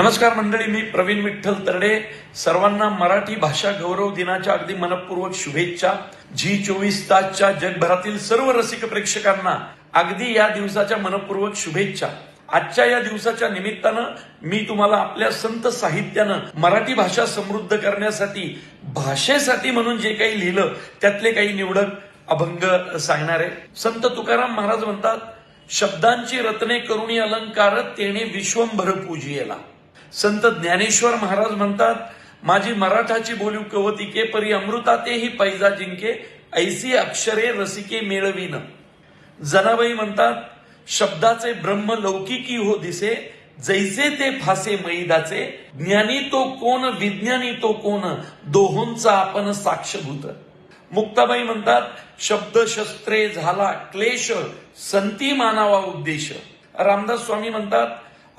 नमस्कार मंडळी मी प्रवीण विठ्ठल तरडे. सर्वांना मराठी भाषा गौरव दिनाच्या अगदी मनपूर्वक शुभेच्छा. झी चोवीस तासच्या जगभरातील सर्व रसिक प्रेक्षकांना अगदी या दिवसाच्या मनपूर्वक शुभेच्छा. आजच्या या दिवसाच्या निमित्तानं मी तुम्हाला आपल्या संत साहित्यानं मराठी भाषा समृद्ध करण्यासाठी भाषेसाठी म्हणून जे काही लिहिलं त्यातले काही निवडक अभंग सांगणार आहे. संत तुकाराम महाराज म्हणतात शब्दांची रत्ने करुणी अलंकार तेने विश्वंभर पूजियला. संत ज्ञानेश्वर महाराज म्हणतात माझी मराठाची बोली कवतिके परी अमृतातेही पैजा जिंके ऐसी अक्षरे रसिके मेळवीन. जनाबाई म्हणतात शब्दाचे ब्रह्म लौकिकी हो दिसे जैसे ते फासे मैदाचे ज्ञानी तो कोण विज्ञानी तो कोण दोहोंचा आपण साक्षभूत. मुक्ताबाई म्हणतात शब्द शस्त्रे झाला क्लेश संती मानावा उद्देश. रामदास स्वामी म्हणतात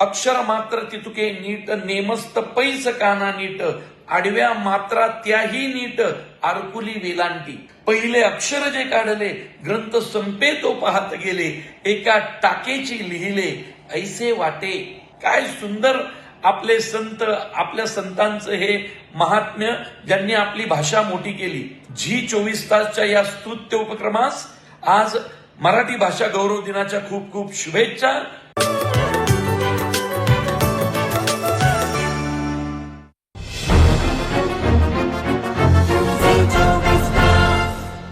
अक्षर मात्र तितुके नीट नेमस्त पैस काना नीट आडव्या मात्रा त्याही नीट आरकुली वेलांटी. पहिले अक्षर जे काढले ग्रंथ संपे तो पाहत गेले एका टाकेची लिहिले ऐसे वाटे. काय सुंदर आपले संत आपल्या संतांचं हे महात्म्य ज्यांनी आपली भाषा मोठी केली. झी चोवीस तासच्या या स्तुत्य उपक्रमास आज मराठी भाषा गौरव दिनाच्या खूप खूप शुभेच्छा.